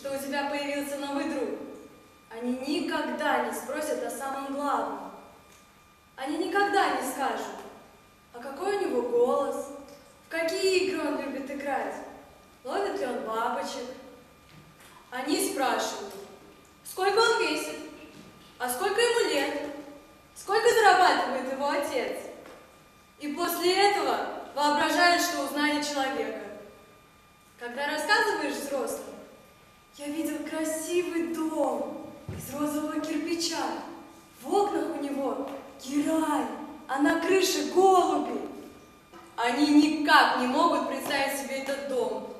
что у тебя появился новый друг, они никогда не спросят о самом главном. Они никогда не скажут, а какой у него голос, в какие игры он любит играть, ловит ли он бабочек. Они спрашивают, сколько он весит, а сколько ему лет, сколько зарабатывает его отец. И после этого воображают, что узнали человека. Когда рассказываешь взрослым, я видел красивый дом из розового кирпича. В окнах у него герань, а на крыше голуби. Они никак не могут представить себе этот дом.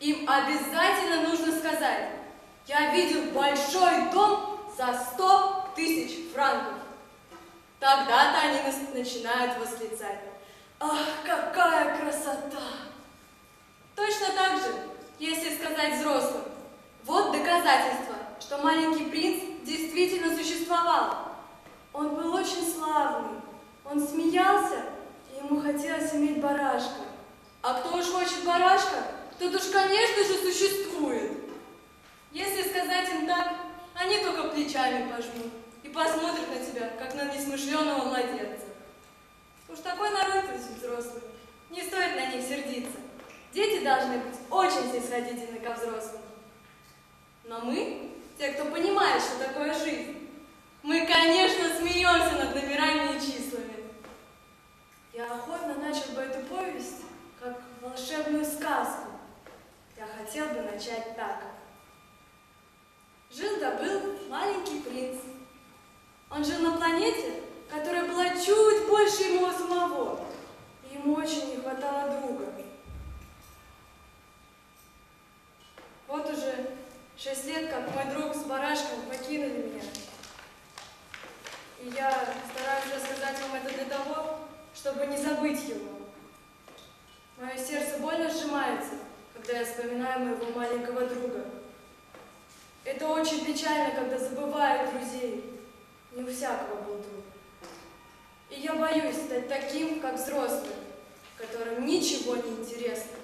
Им обязательно нужно сказать, я видел большой дом за 100 тысяч франков. Тогда-то они начинают восклицать. Ах, какая красота! Сказать взрослым, вот доказательство, что маленький принц действительно существовал. Он был очень славный, он смеялся, и ему хотелось иметь барашка. А кто уж хочет барашка, тот уж, конечно же, существует. Если сказать им так, они только плечами пожмут и посмотрят на тебя, как на несмышленого младенца. Уж такой народ из взрослых. Не стоит на них сердиться. Дети должны быть очень снисходительны ко взрослым. Но мы, те, кто понимает, что такое жизнь, мы, конечно, смеемся над номерами и числами. Я охотно начал бы эту повесть, как волшебную сказку. Я хотел бы начать так. Жил-да был маленький принц. Он жил на планете, которая была чуть больше его самого. И ему очень не хватало друга. Вот уже шесть лет, как мой друг с барашком покинули меня. И я стараюсь рассказать вам это для того, чтобы не забыть его. Мое сердце больно сжимается, когда я вспоминаю моего маленького друга. Это очень печально, когда забывают друзей. Не у всякого был друг. И я боюсь стать таким, как взрослый, которым ничего не интересно.